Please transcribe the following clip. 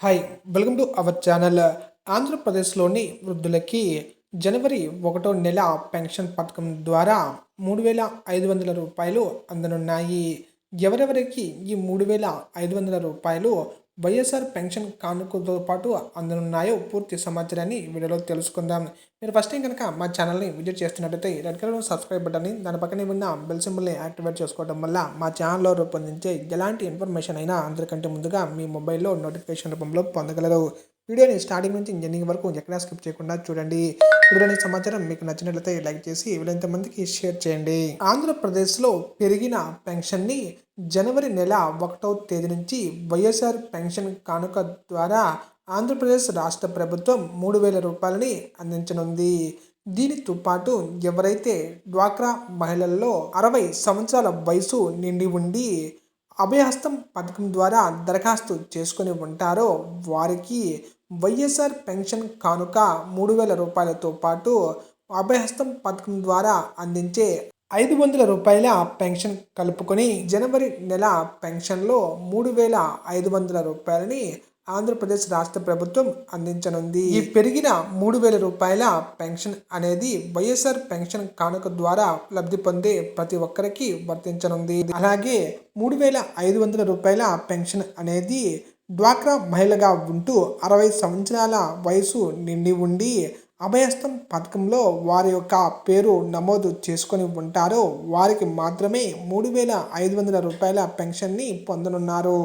Hi welcome to our channel ఆంధ్రప్రదేశ్లోని వృద్ధులకి జనవరి ఒకటో నెల పెన్షన్ పథకం ద్వారా మూడు వేల ఐదు వందల రూపాయలు అందనున్నాయి. ఎవరెవరికి ఈ మూడు వేల ఐదు వందల రూపాయలు వైఎస్ఆర్ పెన్షన్ కానుకతో పాటు అందనున్నాయో పూర్తి సమాచారాన్ని వీడియోలో తెలుసుకుందాం. మీరు ఫస్ట్ టైం కనుక మా ఛానల్ని విజిట్ చేస్తున్నట్టయితే రెడ్ కలర్ సబ్స్క్రైబ్ బటన్ని దాని పక్కనే ఉన్న బెల్ సింబల్ని యాక్టివేట్ చేసుకోవడం వల్ల మా ఛానల్లో రూపొందించే ఎలాంటి ఇన్ఫర్మేషన్ అయినా అందరికంటే ముందుగా మీ మొబైల్లో నోటిఫికేషన్ రూపంలో పొందగలరు. వీడియోని స్టార్టింగ్ నుంచి ఎండింగ్ వరకు ఎక్కడా స్కిప్ చేయకుండా చూడండి. వీడియోని సమాచారం మీకు నచ్చినట్లయితే లైక్ చేసి వీలైనంత మందికి షేర్ చేయండి. ఆంధ్రప్రదేశ్లో పెరిగిన పెన్షన్ని జనవరి నెల ఒకటవ తేదీ నుంచి వైఎస్ఆర్ పెన్షన్ కానుక ద్వారా ఆంధ్రప్రదేశ్ రాష్ట్ర ప్రభుత్వం మూడు వేల రూపాయలని అందించనుంది. దీనితో పాటు ఎవరైతే డ్వాక్రా మహిళల్లో అరవై సంవత్సరాల వయసు నిండి ఉండి అభయహస్తం పథకం ద్వారా దరఖాస్తు చేసుకుని ఉంటారో వారికి వైఎస్ఆర్ పెన్షన్ కానుక మూడు వేల రూపాయలతో పాటు అభయహస్తం పథకం ద్వారా అందించే ఐదు వందల రూపాయల పెన్షన్ కలుపుకొని జనవరి నెల పెన్షన్లో మూడు వేల ఐదు వందల రూపాయలని ఆంధ్రప్రదేశ్ రాష్ట్ర ప్రభుత్వం అందించనుంది. ఈ పెరిగిన మూడు వేల రూపాయల పెన్షన్ అనేది వైఎస్ఆర్ పెన్షన్ కానుక ద్వారా లబ్ధి పొందే ప్రతి ఒక్కరికి వర్తించనుంది. అలాగే మూడు వేల ఐదు వందల రూపాయల పెన్షన్ అనేది డ్వాక్రా మహిళగా ఉంటూ అరవై సంవత్సరాల వయసు నిండి ఉండి అభయస్థం పథకంలో వారి యొక్క పేరు నమోదు చేసుకొని ఉంటారో వారికి మాత్రమే మూడు వేల ఐదు వందల రూపాయల పెన్షన్ని పొందనున్నారు.